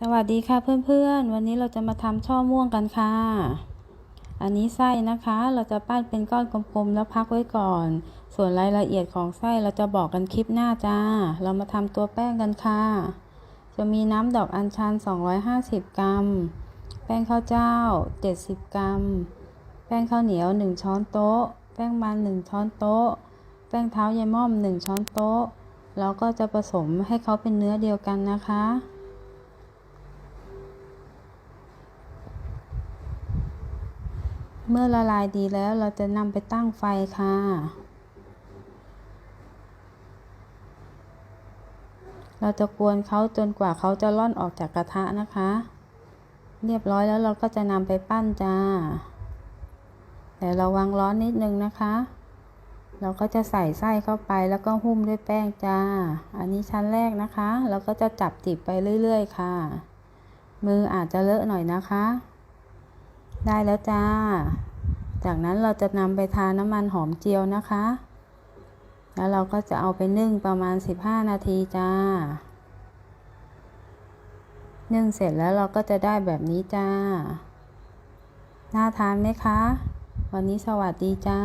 สวัสดีค่ะเพื่อนๆ วันนี้เราจะมาทำช่อม่วงกันค่ะ อันนี้ไส้นะคะ เราจะปั้นเป็นก้อนกลมๆแล้วพักไว้ก่อน ส่วนรายละเอียดของไส้เราจะบอกกันคลิปหน้าจ้า เรามาทำตัวแป้งกันค่ะ จะมีน้ำดอกอัญชัน 250 กรัม แป้งข้าวเจ้า 70 กรัม แป้งข้าวเหนียว 1 ช้อนโต๊ะ แป้งมัน 1 ช้อนโต๊ะ แป้งเท้ายายม่อม 1 ช้อนโต๊ะ แล้วก็จะผสมให้เขาเป็นเนื้อเดียวกันนะคะ เมื่อละลายดีแล้วเราจะนำไปตั้งไฟค่ะ เราจะกวนเขาจนกว่าเขาจะร่อนออกจากกระทะนะคะ เรียบร้อยแล้วเราก็จะนำไปปั้นจ้า แต่ระวังร้อนนิดนึงนะคะ เราก็จะใส่ไส้เข้าไปแล้วก็หุ้มด้วยแป้งจ้า อันนี้ชั้นแรกนะคะ เราก็จะจับจิบไปเรื่อย ๆ ค่ะ มืออาจจะเลอะหน่อยนะคะ ได้แล้วจ้า จากนั้นเราจะนำไปทาน้ำมันหอมเจียวนะคะ แล้วเราก็จะเอาไปนึ่งประมาณ 15 นาทีจ้า นึ่งเสร็จแล้วเราก็จะได้แบบนี้จ้า น่าทานไหมคะ วันนี้สวัสดีจ้า